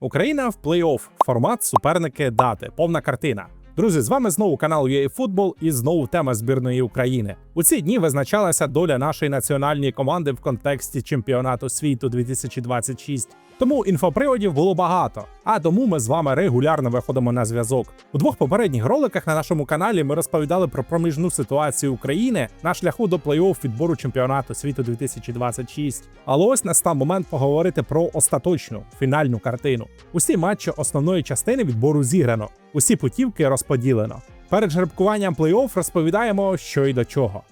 Україна в плей-офф. Формат суперники дати. Повна картина. Друзі, з вами знову канал UAFootball і знову тема збірної України. У ці дні визначалася доля нашої національної команди в контексті чемпіонату світу 2026. Тому інфоприводів було багато. А тому ми з вами регулярно виходимо на зв'язок. У двох попередніх роликах на нашому каналі ми розповідали про проміжну ситуацію України на шляху до плей-офф відбору чемпіонату світу 2026. Але ось настав момент поговорити про остаточну фінальну картину. Усі матчі основної частини відбору зіграно, усі путівки розподілено. Перед жеребкуванням плей-офф розповідаємо, що й до чого.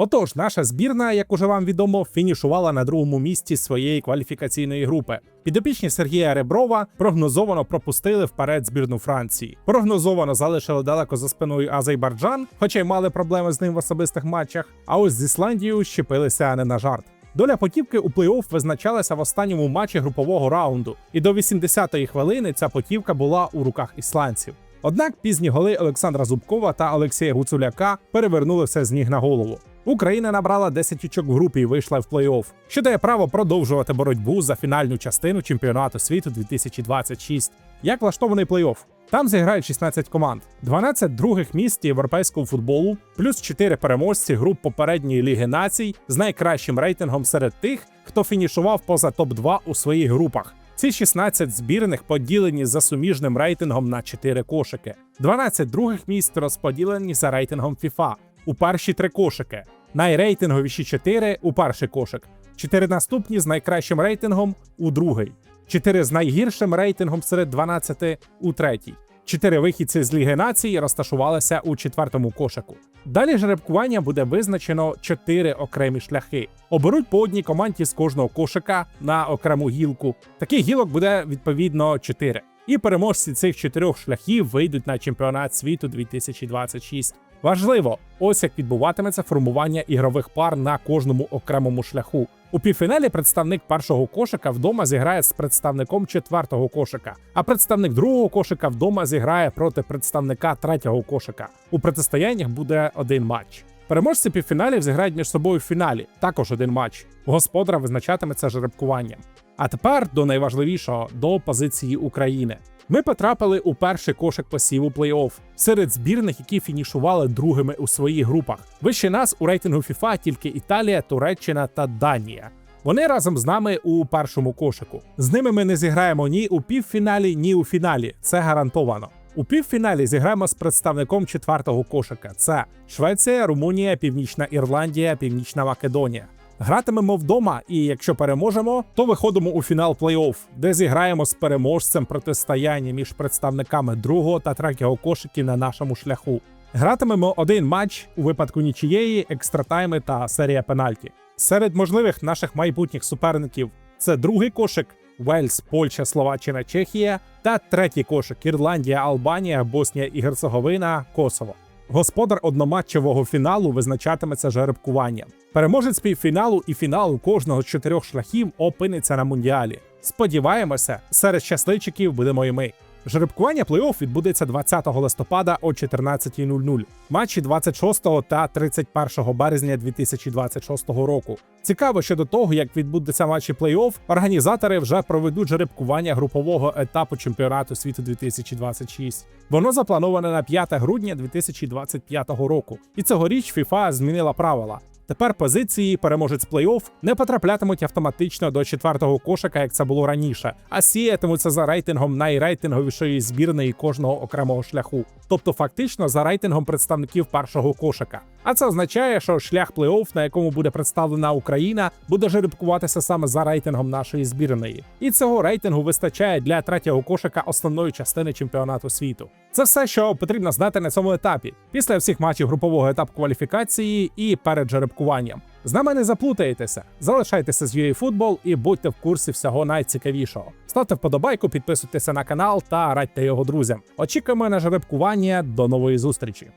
Отож, наша збірна, як уже вам відомо, фінішувала на другому місці своєї кваліфікаційної групи. Підопічні Сергія Реброва прогнозовано пропустили вперед збірну Франції. Прогнозовано залишили далеко за спиною Азербайджан, хоча й мали проблеми з ним в особистих матчах. А ось з Ісландією щепилися не на жарт. Доля потівки у плей-офф визначалася в останньому матчі групового раунду, і до 80-ї хвилини ця потівка була у руках ісландців. Однак пізні голи Олександра Зубкова та Олексія Гуцуляка перевернули все з ніг на голову. Україна набрала 10 очок в групі і вийшла в плей-офф, що дає право продовжувати боротьбу за фінальну частину чемпіонату світу 2026. Як влаштований плей-офф? Там зіграють 16 команд, 12 других місць європейського футболу, плюс 4 переможці груп попередньої ліги націй з найкращим рейтингом серед тих, хто фінішував поза топ-2 у своїх групах. Ці 16 збірних поділені за суміжним рейтингом на 4 кошики. 12 других місць розподілені за рейтингом FIFA у перші три кошики. Найрейтинговіші 4 у перший кошик. 4 наступні з найкращим рейтингом у другий. 4 з найгіршим рейтингом серед 12 у третій. Чотири вихідці з Ліги націй розташувалися у четвертому кошику. Далі жеребкування буде визначено чотири окремі шляхи. Оберуть по одній команді з кожного кошика на окрему гілку. Таких гілок буде відповідно чотири. І переможці цих чотирьох шляхів вийдуть на чемпіонат світу 2026. Важливо, ось як відбуватиметься формування ігрових пар на кожному окремому шляху. У півфіналі представник першого кошика вдома зіграє з представником четвертого кошика, а представник другого кошика вдома зіграє проти представника третього кошика. У протистояннях буде один матч. Переможці півфіналів зіграють між собою в фіналі, також один матч. Господар визначатиметься жеребкуванням. А тепер до найважливішого до позиції України. Ми потрапили у перший кошик посіву плей-офф серед збірних, які фінішували другими у своїх групах. Вище нас у рейтингу FIFA тільки Італія, Туреччина та Данія. Вони разом з нами у першому кошику. З ними ми не зіграємо ні у півфіналі, ні у фіналі. Це гарантовано. У півфіналі зіграємо з представником четвертого кошика: це Швеція, Румунія, Північна Ірландія, Північна Македонія. Гратимемо вдома, і якщо переможемо, то виходимо у фінал плей-офф, де зіграємо з переможцем протистояння між представниками другого та третього кошиків на нашому шляху. Гратимемо один матч у випадку нічієї, екстратайми та серія пенальті. Серед можливих наших майбутніх суперників це другий кошик. Вельс, Польща, Словаччина, Чехія та третій кошик Ірландія, Албанія, Боснія і Герцеговина, Косово. Господар одноматчевого фіналу визначатиметься жеребкуванням. Переможець півфіналу і фіналу кожного з чотирьох шляхів опиниться на мундіалі. Сподіваємося, серед щасливчиків будемо і ми. Жеребкування плей-офф відбудеться 20 листопада о 14.00. Матчі 26 та 31 березня 2026 року. Цікаво щодо того, як відбудеться матчі плей-офф, організатори вже проведуть жеребкування групового етапу чемпіонату світу 2026. Воно заплановане на 5 грудня 2025 року. І цьогоріч FIFA змінила правила. Тепер позиції переможець плей-офф не потраплятимуть автоматично до четвертого кошика, як це було раніше, а сіятимуться за рейтингом найрейтинговішої збірної кожного окремого шляху, тобто фактично за рейтингом представників першого кошика. А це означає, що шлях плей-офф, на якому буде представлена Україна, буде жеребкуватися саме за рейтингом нашої збірної. І цього рейтингу вистачає для третього кошика основної частини чемпіонату світу. Це все, що потрібно знати на цьому етапі. Після всіх матчів групового етапу кваліфікації і перед жеребкуванням. З нами не заплутаєтеся, залишайтеся з UA Football і будьте в курсі всього найцікавішого. Ставте вподобайку, підписуйтеся на канал та радьте його друзям. Очікуємо на жеребкування. До нової зустрічі.